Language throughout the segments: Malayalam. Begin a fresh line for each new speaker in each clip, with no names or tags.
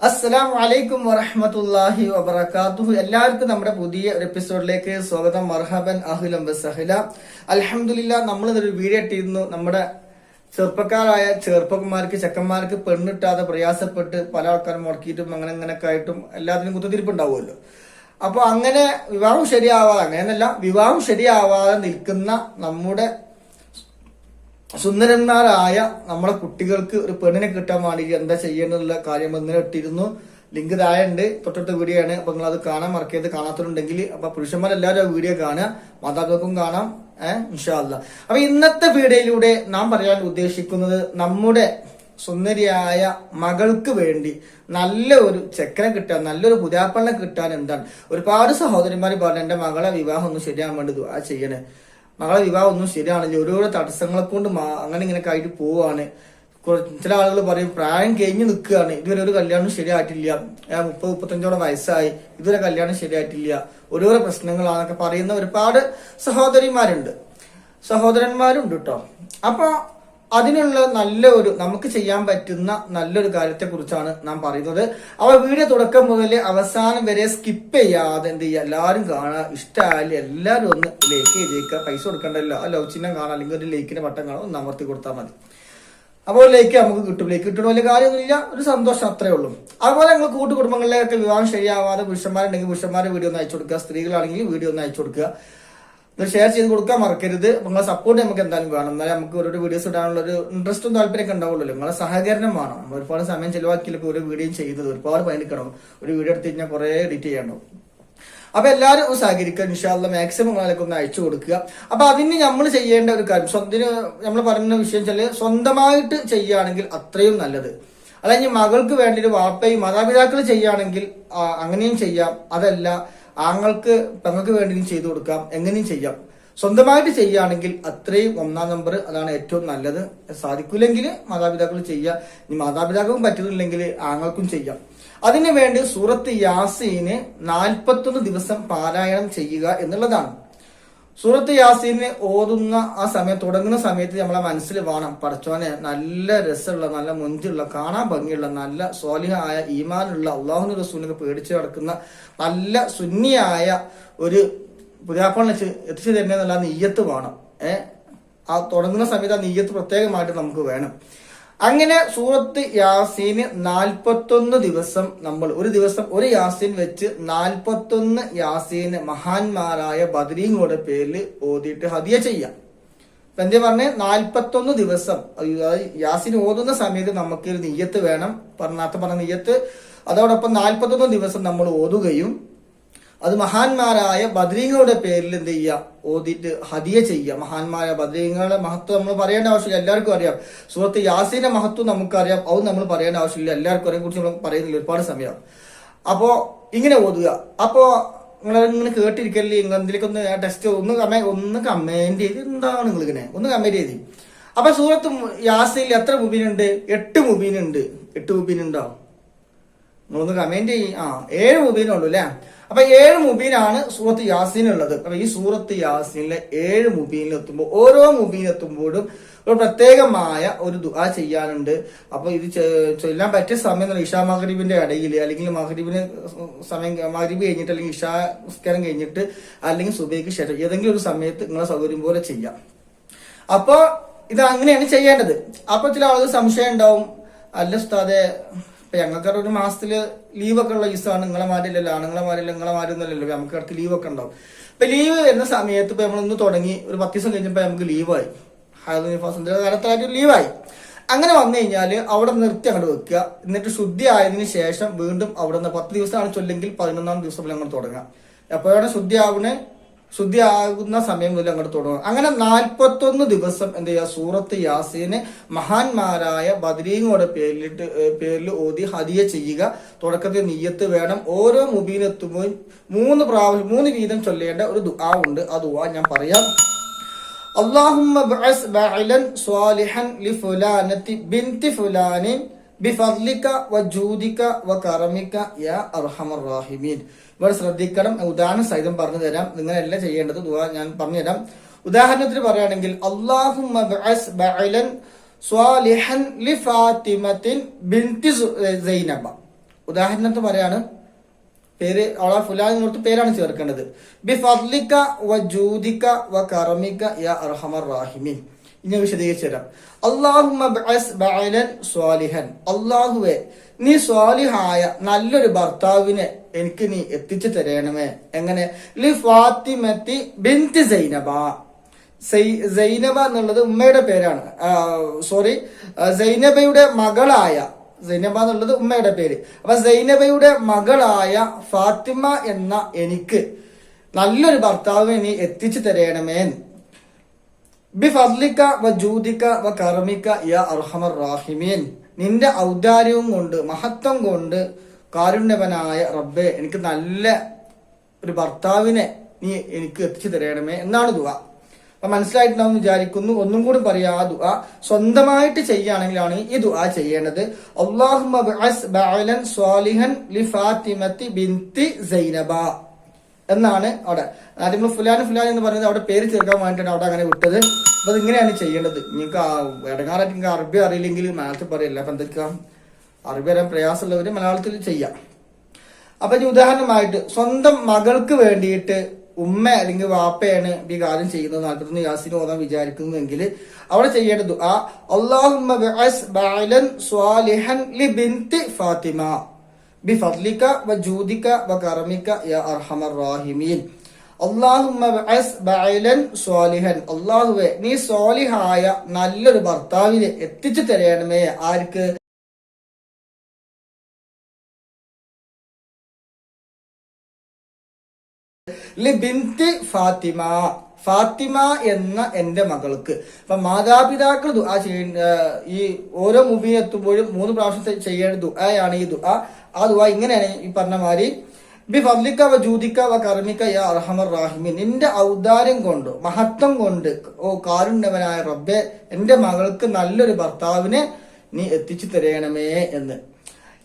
അസ്സലാം വലൈക്കും വറഹമത്തല്ലാഹി വബർക്കാത്തുഹു എല്ലാവർക്കും നമ്മുടെ പുതിയ ഒരു എപ്പിസോഡിലേക്ക് സ്വാഗതം. മർഹബൻ അഹുലം ബസഹല അലഹമില്ല നമ്മൾ ഇതൊരു വീഡിയോ ഇട്ടിരുന്നു നമ്മുടെ ചെറുപ്പക്കാരായ ചെറുപ്പന്മാർക്ക് ചെക്കന്മാർക്ക് പെണ്ണിട്ടാതെ പ്രയാസപ്പെട്ട് പല ആൾക്കാരും മുടക്കിയിട്ടും അങ്ങനെ അങ്ങനെയൊക്കെ ആയിട്ടും എല്ലാത്തിനും കുത്തിരിപ്പുണ്ടാവുമല്ലോ അപ്പൊ അങ്ങനെ വിവാഹം ശരിയാവാതെ അങ്ങനെയല്ല വിവാഹം ശരിയാവാതെ നിൽക്കുന്ന നമ്മുടെ സുന്ദരന്മാരായ നമ്മളെ കുട്ടികൾക്ക് ഒരു പെണ്ണിനെ കിട്ടാൻ വേണ്ടി എന്താ ചെയ്യേണ്ടതുള്ള കാര്യം ഇന്നലെ ഇട്ടിരുന്നു. ലിങ്ക് താഴെ ഉണ്ട് തൊട്ടടുത്ത വീഡിയോ ആണ്. അപ്പൊ നിങ്ങൾ അത് കാണാൻ മറക്കരുത്. കാണാത്തതുണ്ടെങ്കിൽ അപ്പൊ പുരുഷന്മാരെല്ലാവരും ആ വീഡിയോ കാണുക. മാതാപിതാക്കും കാണാം. ഏഹ് ഇൻഷാല്ല അപ്പൊ ഇന്നത്തെ വീഡിയോയിലൂടെ നാം പറയാൻ ഉദ്ദേശിക്കുന്നത് നമ്മുടെ സുന്ദരിയായ മകൾക്ക് വേണ്ടി നല്ല ഒരു ചെക്കനെ കിട്ടാൻ നല്ലൊരു പുതിയാപ്പണ്ണെ കിട്ടാൻ എന്താണ്? ഒരുപാട് സഹോദരന്മാർ പറഞ്ഞു എന്റെ മകളെ വിവാഹം ഒന്ന് ശരിയാൻ വേണ്ടി ദുആ ചെയ്യണേ. മകളെ വിവാഹം ഒന്നും ശരിയാണില്ല ഓരോരോ തടസ്സങ്ങളെ കൊണ്ട് അങ്ങനെ ഇങ്ങനെ ആയിട്ട് പോവാണ്. ചില ആളുകൾ പറയും പ്രായം കഴിഞ്ഞ് നിൽക്കുകയാണ്. ഇതുവരെ ഒരു കല്യാണം ശരിയായിട്ടില്ല. ഞാൻ മുപ്പത് മുപ്പത്തഞ്ചോളം വയസ്സായി. ഇതുവരെ കല്യാണം ശരിയായിട്ടില്ല. ഓരോരോ പ്രശ്നങ്ങളാണെന്നൊക്കെ പറയുന്ന ഒരുപാട് സഹോദരിമാരുണ്ട്. സഹോദരന്മാരുണ്ട് കേട്ടോ അപ്പൊ അതിനുള്ള നല്ല ഒരു നമുക്ക് ചെയ്യാൻ പറ്റുന്ന നല്ലൊരു കാര്യത്തെ കുറിച്ചാണ് നാം പറയുന്നത്. അവ വീഡിയോ തുടക്കം മുതൽ അവസാനം വരെ സ്കിപ്പ് ചെയ്യാതെ എന്ത് ചെയ്യുക? എല്ലാവരും കാണുക. ഇഷ്ടമായാലും എല്ലാവരും ഒന്ന് ലൈക്ക് ചെയ്തേക്കുക. പൈസ കൊടുക്കണ്ടല്ലോ? ആ ലവ് ചിഹ്നം കാണാം അല്ലെങ്കിൽ ഒരു ലൈക്കിന്റെ ബട്ടൺ കാണാം ഒന്ന് അമർത്തി കൊടുത്താൽ മതി. അപ്പോൾ ലൈക്ക് നമുക്ക് കിട്ടും. ലൈക്ക് കിട്ടണ വലിയ കാര്യമൊന്നുമില്ല. ഒരു സന്തോഷം അത്രേ ഉള്ളൂ. അതുപോലെ നിങ്ങൾ കൂട്ടുകുടുംബങ്ങളിലൊക്കെ വിവാഹം ശരിയാവാതെ പുരുഷന്മാരുണ്ടെങ്കിൽ പുരുഷന്മാരെ വീഡിയോ ഒന്ന് അയച്ചു കൊടുക്കുക. സ്ത്രീകളാണെങ്കിൽ വീഡിയോ ഒന്ന് അയച്ചു കൊടുക്കുക. ഇത് ഷെയർ ചെയ്ത് കൊടുക്കാൻ മറക്കരുത്. നിങ്ങളെ സപ്പോർട്ട് നമുക്ക് എന്തായാലും വേണം. എന്നാലും നമുക്ക് ഓരോ വീഡിയോസ് ഇടാനുള്ള ഒരു ഇൻട്രസ്റ്റും താല്പര്യമൊക്കെ ഉണ്ടാവുള്ളൂ. നിങ്ങളെ സഹകരണം വേണം. നമ്മൾ ഒരുപാട് സമയം ചെലവാക്കിയില്ല ഒരു വീഡിയോ ചെയ്തത്. ഒരുപാട് പണിക്കണം ഒരു വീഡിയോ എടുത്ത് കഴിഞ്ഞാൽ കുറേ എഡിറ്റ് ചെയ്യണം അപ്പൊ എല്ലാവരും സഹകരിക്കുക. ഇൻഷാല്ല മാക്സിമം നിങ്ങളൊക്കെ ഒന്ന് അയച്ചു കൊടുക്കുക. അപ്പൊ അതിന് നമ്മൾ ചെയ്യേണ്ട ഒരു കാര്യം സ്വന്തം നമ്മൾ പറയുന്ന വിഷയം വെച്ചാൽ സ്വന്തമായിട്ട് ചെയ്യുകയാണെങ്കിൽ അത്രയും നല്ലത്. അല്ലെങ്കിൽ മകൾക്ക് വേണ്ടി ഒരു വാപ്പയും മാതാപിതാക്കൾ ചെയ്യുകയാണെങ്കിൽ അങ്ങനെയും ചെയ്യാം. അതല്ല ആങ്ങൾക്ക് പെങ്ങൾക്ക് വേണ്ടിയും ചെയ്തു കൊടുക്കാം എങ്ങനെയും ചെയ്യാം. സ്വന്തമായിട്ട് ചെയ്യുകയാണെങ്കിൽ അത്രയും ഒന്നാം നമ്പർ അതാണ് ഏറ്റവും നല്ലത്. സാധിക്കില്ലെങ്കിൽ മാതാപിതാക്കൾ ചെയ്യുക. ഇനി മാതാപിതാക്കൾക്കും പറ്റുന്നില്ലെങ്കിൽ ആങ്ങൾക്കും ചെയ്യാം. അതിനു വേണ്ടി സൂറത്ത് യാസീന് നാൽപ്പത്തൊന്ന് ദിവസം പാരായണം ചെയ്യുക എന്നുള്ളതാണ്. സൂറത്ത് യാസീന് ഓതുന്ന ആ സമയം തുടങ്ങുന്ന സമയത്ത് നമ്മളെ മനസ്സിൽ വേണം. പടച്ചോനെ നല്ല രസമുള്ള നല്ല മുന്തിയുള്ള കാണാൻ ഭംഗിയുള്ള നല്ല സ്വാലിഹായ ഈമാനുള്ള അള്ളാഹുന റസൂലിനെ പേടിച്ച് കിടക്കുന്ന നല്ല സുന്നിയായ ഒരു പുരാപ്പണ എത്തിച്ചു തരുന്നതെന്നുള്ള നെയ്യത്ത് വേണം. ഏഹ് ആ തുടങ്ങുന്ന സമയത്ത് ആ നെയ്യത്ത് പ്രത്യേകമായിട്ട് നമുക്ക് വേണം. അങ്ങനെ സൂറത്ത് യാസീന് നാൽപ്പത്തൊന്ന് ദിവസം നമ്മൾ ഒരു ദിവസം ഒരു യാസീൻ വെച്ച് നാൽപ്പത്തൊന്ന് യാസീന് മഹാന്മാരായ ബദരീങ്ങളുടെ പേരിൽ ഓതിയിട്ട് ഹദിയ ചെയ്യാം. ഇപ്പൊ എന്താ പറഞ്ഞ? നാൽപ്പത്തൊന്ന് ദിവസം യാസീൻ ഓതുന്ന സമയത്ത് നമുക്ക് ഒരു നെയ്യത്ത് വേണം. പറഞ്ഞാത്ത പറഞ്ഞ നെയ്യത്ത്. അതോടൊപ്പം നാൽപ്പത്തൊന്ന് ദിവസം നമ്മൾ ഓതുകയും അത് മഹാന്മാരായ ബദ്രീങ്ങളുടെ പേരിൽ എന്ത് ചെയ്യുക ഓതിയിട്ട് ഹതിയ ചെയ്യുക മഹാന്മാരായ ബദ്രീങ്ങളുടെ മഹത്വം നമ്മൾ പറയേണ്ട ആവശ്യമില്ല. എല്ലാവർക്കും അറിയാം. സുഹൃത്ത് യാസീന്റെ മഹത്വം നമുക്കറിയാം. അത് നമ്മൾ പറയേണ്ട ആവശ്യമില്ല. എല്ലാവർക്കും അതിനെ കുറിച്ച് നമ്മൾ പറയുന്നില്ല ഒരുപാട് സമയം. അപ്പോ ഇങ്ങനെ ഓതുക. അപ്പോ നിങ്ങൾ ഇങ്ങനെ കേട്ടിരിക്കല്ലേ? എന്തിലേക്ക് ഒന്ന് ടെസ്റ്റ് ഒന്ന് കമേ ഒന്ന് കമന്റ് ചെയ്ത് എന്താണ് നിങ്ങൾ ഇങ്ങനെ? ഒന്ന് കമന്റ് ചെയ്ത്. അപ്പൊ സൂറത്ത് യാസീൽ എത്ര മുബീനുണ്ട്? എട്ട് മുബീനുണ്ട്. എട്ട് മുബീനുണ്ടോ? നിങ്ങളൊന്ന് കമന്റ് ചെയ്യും. ആ ഏഴ് മുബീനുള്ളൂ അല്ലേ? അപ്പൊ ഏഴ് മുബീനാണ് സൂറത്ത് യാസീൻ ഉള്ളത് അപ്പൊ ഈ സൂറത്ത് യാസീനിലെ ഏഴ് മുബീനിൽ എത്തുമ്പോൾ ഓരോ മുബീൻ എത്തുമ്പോഴും ഒരു പ്രത്യേകമായ ഒരു ദുആ ചെയ്യാനുണ്ട്. അപ്പൊ ഇത് ചൊല്ലാൻ പറ്റിയ സമയം ഇഷാ മഹരീബിന്റെ ഇടയിൽ അല്ലെങ്കിൽ മഹരീബിന് സമയം മഹരീബ് കഴിഞ്ഞിട്ട് അല്ലെങ്കിൽ ഇഷാ നിസ്കാരം കഴിഞ്ഞിട്ട് അല്ലെങ്കിൽ സുബൈക്ക് ശേഷം ഏതെങ്കിലും ഒരു സമയത്ത് നിങ്ങളെ സൗകര്യം പോലെ ചെയ്യാം. അപ്പോൾ ഇത് അങ്ങനെയാണ് ചെയ്യേണ്ടത്. അപ്പൊ ചില ആളുകൾ സംശയം ഉണ്ടാവും. അല്ല ഉസ്താദെ ഇപ്പൊ ഞങ്ങൾക്ക് ഒരു മാസത്തിൽ ലീവൊക്കെ ഉള്ള ദിവസമാണ് നിങ്ങളെ മാരില്ലല്ലോ. ആണുങ്ങളെ മാരില്ല നിങ്ങളെ മാരൊന്നുമല്ലല്ലോ നമുക്ക് ഇടയ്ക്ക് ലീവൊക്കെ ഉണ്ടാവും. അപ്പൊ ലീവ് വരുന്ന സമയത്ത് ഇപ്പൊ നമ്മളൊന്ന് തുടങ്ങി. ഒരു പത്ത് ദിവസം കഴിഞ്ഞപ്പോ നമുക്ക് ലീവായി ഹാദിന്റെ കാലത്തായിട്ട് ലീവായി അങ്ങനെ വന്നു കഴിഞ്ഞാൽ അവിടെ നിർത്തി അങ്ങോട്ട് വെക്കുക. എന്നിട്ട് ശുദ്ധി ആയതിനു ശേഷം വീണ്ടും അവിടെ നിന്ന് പത്ത് ദിവസമാണ് ചൊല്ലെങ്കിൽ പതിനൊന്നാം ദിവസം അങ്ങോട്ട് തുടങ്ങാം എപ്പോഴാണ് ശുദ്ധി ശുദ്ധിയാകുന്ന സമയം മുതൽ അങ്ങോട്ട് തുടങ്ങും. അങ്ങനെ നാൽപ്പത്തൊന്ന് ദിവസം എന്ത് ചെയ്യുക? സൂറത്ത് യാസീനെ മഹാന്മാരായ ബദരീങ്ങോടെ പേരിലിട്ട് പേരിൽ ഓതി ഹതിയെ ചെയ്യുക. തുടക്കത്തിൽ നീയത്ത് വേണം. ഓരോ മുബീനെത്തുമ്പോൾ മൂന്ന് പ്രാവശ്യം മൂന്ന് വീതം ചൊല്ലേണ്ട ഒരു ദുആ ഉണ്ട്. ആ ഞാൻ പറയാം. അള്ളാഹുമ്മ സ്വാലിഹൻ ലി ഫുലാനത്തി ബിൻതി ഫുലാനിൻ ബിഫദ്ലിക്ക വ ജൂതിക്ക വ കറമിക്ക യാ അർഹമർ റാഹിമീൻ. ഇവിടെ ശ്രദ്ധിക്കണം ഉദാഹരണം സഹിതം പറഞ്ഞു തരാം. നിങ്ങളല്ല ചെയ്യേണ്ടത് ഞാൻ പറഞ്ഞു തരാം. ഉദാഹരണത്തിന് പറയുകയാണെങ്കിൽ അള്ളാഹുബ ഉദാഹരണത്തിന് പറയാണ് പേര് അവളെ ഫുലാൻ എന്നോർത്ത് പേരാണ് ചേർക്കേണ്ടത്. ബിഫദ്ലിക്ക വ ജൂതിക്ക വ കറമിക്ക യാ അർഹമർ റാഹിമീൻ. ഇനി വിശദീകരിച്ചു തരാം. സ്വാലിഹൻ. അള്ളാഹുവെ നീ സ്വാലിഹായ നല്ലൊരു ഭർത്താവിനെ എനിക്ക് നീ എത്തിച്ചു തരണമേ. എങ്ങനെ? ലി ഫാത്തിമത്തി ബിന്തി സൈനബ. സൈനബ എന്നുള്ളത് ഉമ്മയുടെ പേരാണ്. സോറി സൈനബയുടെ മകളായ സൈനബ എന്നുള്ളത് ഉമ്മയുടെ പേര്. അപ്പൊ സൈനബയുടെ മകളായ ഫാത്തിമ എന്ന എനിക്ക് നല്ലൊരു ഭർത്താവിനെ നീ എത്തിച്ചു തരണമേ ഫദ്ലിക വ ജൂതിക്ക വ കർമ്മിക്ക യ അർഹമർ റാഹിമീൻ. നിന്റെ ഔദാര്യവും കൊണ്ട് മഹത്വം കൊണ്ട് കാരുണ്യവനായ റബ്ബെ എനിക്ക് നല്ല ഒരു ഭർത്താവിനെ നീ എനിക്ക് എത്തിച്ചു തരണമേ എന്നാണ് ദുവ അപ്പൊ മനസ്സിലായിട്ടുണ്ടാവും വിചാരിക്കുന്നു. ഒന്നും കൂടി പറയാ ആ ദുആ സ്വന്തമായിട്ട് ചെയ്യുകയാണെങ്കിലാണ് ഈ ദുആ ചെയ്യേണ്ടത്. അള്ളാഹു സ്വാലിഹൻ ലി ഫാത്തിമത്തി ബിൻതി സൈനബ. എന്നാണ് അവിടെ. ആദ്യം ഫുലാൻ ഫുലാൻ എന്ന് പറയുന്നത് അവിടെ പേര് ചേർക്കാൻ വേണ്ടിയിട്ടാണ് അവിടെ അങ്ങനെ വിട്ടത്. അപ്പൊ അത് ഇങ്ങനെയാണ് ചെയ്യേണ്ടത്. നിങ്ങൾക്ക് ഇടങ്ങാറായിട്ട് നിങ്ങൾക്ക് അറബി അറിയില്ലെങ്കിൽ മലയാളത്തിൽ പറയില്ല അപ്പൊ എന്തൊക്കെയാ അറബി അറിയാൻ പ്രയാസമുള്ളവര് മലയാളത്തിൽ ചെയ്യാം. അപ്പൊ ഇനി ഉദാഹരണമായിട്ട് സ്വന്തം മകൾക്ക് വേണ്ടിയിട്ട് ഉമ്മ അല്ലെങ്കിൽ വാപ്പയാണ് ഈ കാര്യം ചെയ്യുന്നത് നാൽപ്പത്തൊന്ന് യാസിന് ഓതാൻ വിചാരിക്കുന്നുവെങ്കിൽ അവിടെ ചെയ്യേണ്ടത് ആ ബഅലൻ സ്വാലിഹൻ ഫാത്തിമ. ബിഫദ്ലിക വജൂദിക വകറമിക യാ അർഹമർ റാഹിമീൻ. സ്വാലിഹൻ. അള്ളാഹുവെ നീ സ്വാലിഹായ നല്ലൊരു ഭർത്താവിനെ എത്തിച്ചു തരണമേ. ആർക്ക്? ലിബിൻതി ഫാത്തിമ. ഫാത്തിമ എന്ന എന്റെ മകൾക്ക്. അപ്പൊ മാതാപിതാക്കൾ ദുആ ചെയ്യുന്ന ഈ ഓരോ മുബീൻ എത്തുമ്പോഴും മൂന്ന് പ്രാവശ്യം ചെയ്യേണ്ട ദുആയാണ് ഈ ദുആ. ആ ഇങ്ങനെയാണ് ഈ പറഞ്ഞ മാതിരി ബി ഫദ്ലിക്ക വ ജൂതിക്ക വ കർമിക്ക യാ അർഹമർ റാഹിമി നിന്റെ ഔദാര്യം കൊണ്ട് മഹത്വം കൊണ്ട് ഓ കാരുണ്യവനായ റബ്ബെ എന്റെ മകൾക്ക് നല്ലൊരു ഭർത്താവിനെ നീ എത്തിച്ചു തരയണമേ എന്ന്.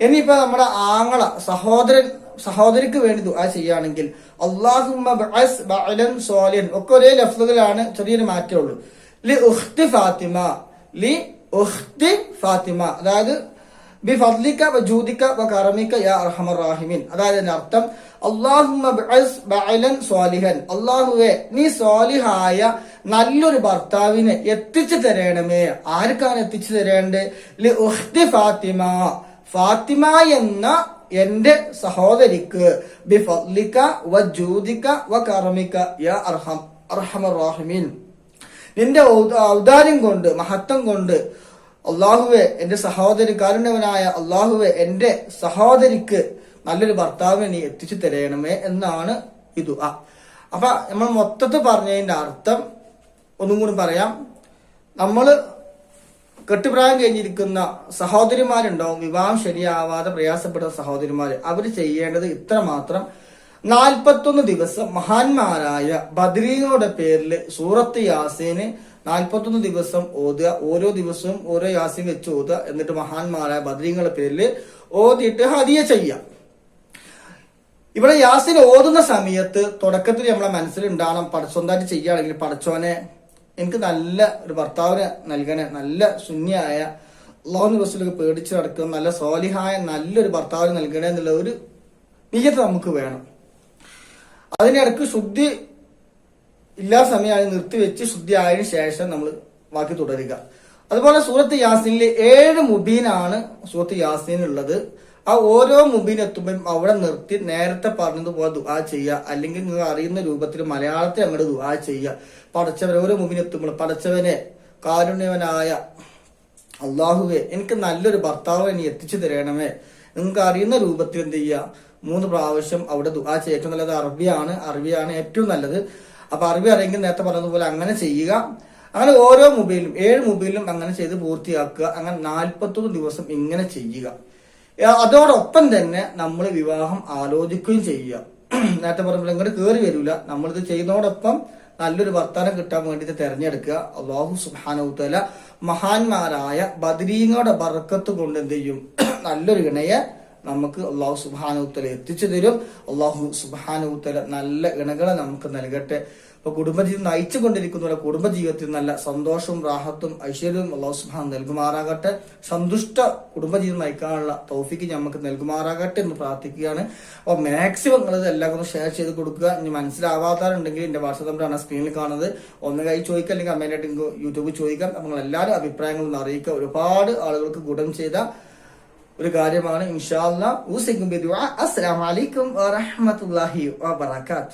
ഇനിയിപ്പോ നമ്മുടെ ആങ്ങള സഹോദരൻ സഹോദരിക്ക് വേണ്ടി ദുആ ചെയ്യുകയാണെങ്കിൽ അള്ളാഹു സോലിൻ ഒക്കെ ഒരേ ലഫ്ലുകളാണ് ചെറിയൊരു മാറ്റേ ഉള്ളൂ. ലി ഉഖ്തി ഫാത്തിമ. ലി ഉഖ്തി ഫാത്തിമ. അതായത് ബി വജൂദിക വ യാ അർഹമർ റാഹിമീൻ. അതായത് അതിന്റെ അർത്ഥം ബഅലൻ സ്വാലിഹൻ. അള്ളാഹുവെ നീ സ്വാലിഹായ നല്ലൊരു ഭർത്താവിനെ എത്തിച്ചു തരണമേ. ആർക്കാണ് എത്തിച്ചു തരേണ്ടത്? ലി ഉഖ്തി ഫാത്തിമ. ഫാത്തിമ എന്ന എന്റെ സഹോദരിക്ക് ബി ഫദ്ലിക വ വ യാ അർഹം അർഹമർ റാഹിമീൻ. നിന്റെ ഔദാര്യം കൊണ്ട് മഹത്വം കൊണ്ട് അള്ളാഹുവെ എന്റെ സഹോദരി കാരുണ്യവനായ അള്ളാഹുവെ എന്റെ സഹോദരിക്ക് നല്ലൊരു ഭർത്താവിനെ നീ എത്തിച്ചു തരയണമേ എന്നാണ് ഇത് ആ അപ്പൊ നമ്മൾ മൊത്തത്തിൽ പറഞ്ഞതിന്റെ അർത്ഥം ഒന്നും കൂടി പറയാം. നമ്മൾ കെട്ടുപ്രായം കഴിഞ്ഞിരിക്കുന്ന സഹോദരിമാരുണ്ടാവും വിവാഹം ശരിയാവാതെ പ്രയാസപ്പെടുന്ന സഹോദരിമാർ അവർ ചെയ്യേണ്ടത് ഇത്ര മാത്രം. നാൽപ്പത്തൊന്ന് ദിവസം മഹാന്മാരായ ബദ്രീങ്ങളുടെ പേരിൽ സൂറത്ത് യാസീന് നാൽപ്പത്തൊന്ന് ദിവസം ഓതുക ഓരോ ദിവസവും ഓരോ യാസിൻ വെച്ച് ഓതുക എന്നിട്ട് മഹാന്മാരായ ബദ്രീങ്ങളുടെ പേരിൽ ഓതിയിട്ട് ഹദിയ ചെയ്യാം ഇവിടെ യാസിൻ ഓതുന്ന സമയത്ത് തുടക്കത്തിൽ നമ്മളെ മനസ്സിലുണ്ടാകണം സ്വന്തമായിട്ട് ചെയ്യുകയാണെങ്കിൽ പടച്ചോനെ എനിക്ക് നല്ല ഒരു ഭർത്താവിനെ നൽകണേ നല്ല ശൂന്യായ അള്ളാഹു റസൂലൊക്കെ പേടിച്ച് നടക്കുന്ന നല്ല സോലിഹായ നല്ലൊരു ഭർത്താവിന് നൽകണേ എന്നുള്ള ഒരു നീയത്ത് നമുക്ക് വേണം. അതിനിടക്ക് ശുദ്ധി ഇല്ലാ സമയമായി നിർത്തിവെച്ച് ശുദ്ധി ആയതിനു ശേഷം നമ്മൾ ബാക്കി തുടരുക. അതുപോലെ സൂറത്ത് യാസീനിൽ ഏഴ് മുബീനാണ് സൂറത്ത് യാസീൻ ഉള്ളത് ആ ഓരോ മുബീൻ അവിടെ നിർത്തി നേരത്തെ പറഞ്ഞതുപോലെ ദുആ ചെയ്യുക. അല്ലെങ്കിൽ നിങ്ങൾ അറിയുന്ന രൂപത്തിൽ മലയാളത്തിൽ അങ്ങോട്ട് ദുആ ചെയ്യുക. പടച്ചവൻ ഓരോ മുബീൻ എത്തുമ്പോൾ പടച്ചവനെ കാരുണ്യവനായ അള്ളാഹുവെ എനിക്ക് നല്ലൊരു ഭർത്താവ് നീ എത്തിച്ചു തരണമേ. നിങ്ങൾക്ക് അറിയുന്ന രൂപത്തിൽ എന്ത് ചെയ്യുക? മൂന്ന് പ്രാവശ്യം അവിടെ ദുആ ചെയ്യുക. ഏറ്റവും നല്ലത് അറബിയാണ്. അറബിയാണ് ഏറ്റവും നല്ലത്. അപ്പൊ അറബി അറിയെങ്കിൽ നേരത്തെ പറഞ്ഞതുപോലെ അങ്ങനെ ചെയ്യുക. അങ്ങനെ ഓരോ മൊബൈലും ഏഴ് മൊബൈലും അങ്ങനെ ചെയ്ത് പൂർത്തിയാക്കുക. അങ്ങനെ നാൽപ്പത്തൊന്ന് ദിവസം ഇങ്ങനെ ചെയ്യുക. അതോടൊപ്പം തന്നെ നമ്മൾ വിവാഹം ആലോചിക്കുകയും ചെയ്യുക. നേരത്തെ പറഞ്ഞ ഇങ്ങോട്ട് കയറി വരില്ല നമ്മളിത് ചെയ്യുന്നതോടൊപ്പം നല്ലൊരു വർത്താനം കിട്ടാൻ വേണ്ടിയിട്ട് തെരഞ്ഞെടുക്കുക. അള്ളാഹു സുബാനവുത്തല മഹാന്മാരായ ബദരീങ്ങളുടെ ബർക്കത്ത് കൊണ്ട് എന്ത് ചെയ്യും? നല്ലൊരു ഇണയെ നമുക്ക് അള്ളാഹു സുബാനുത്തല എത്തിച്ചു തരും. അള്ളാഹു സുബാനുത്തല നല്ല ഇണകളെ നമുക്ക് നൽകട്ടെ. ഇപ്പൊ കുടുംബജീവിതം നയിച്ചു കൊണ്ടിരിക്കുന്ന കുടുംബജീവിതത്തിൽ നല്ല സന്തോഷവും റാഹത്തും ഐശ്വര്യവും അള്ളാഹു സുബാൻ നൽകുമാറാകട്ടെ. സന്തുഷ്ട കുടുംബജീവിതം നയിക്കാനുള്ള തൗഫിക്ക് നമുക്ക് നൽകുമാറാകട്ടെ എന്ന് പ്രാർത്ഥിക്കുകയാണ്. അപ്പൊ മാക്സിമം നിങ്ങൾ ഇത് എല്ലാവർക്കും ഷെയർ ചെയ്ത് കൊടുക്കുക. ഇനി മനസ്സിലാവാത്തവരുണ്ടെങ്കിൽ എന്റെ വാട്സാപ്പ് നമ്പറാണ് സ്ക്രീനിൽ കാണുന്നത്. ഒന്ന് കൈ ചോദിക്കുക അല്ലെങ്കിൽ നിങ്ങൾക്ക് യൂട്യൂബിൽ ചോദിക്കാം. നമ്മൾ എല്ലാവരും അഭിപ്രായങ്ങളും അറിയിക്കുക. ഒരുപാട് ആളുകൾക്ക് ഗുണം ചെയ്ത ഒരു കാര്യമാണ് ഇൻഷാല്ല ഊസിക്കും അസ്സലാമലൈക്കും വറഹമത്തല്ലാഹി വബർക്കാത്തു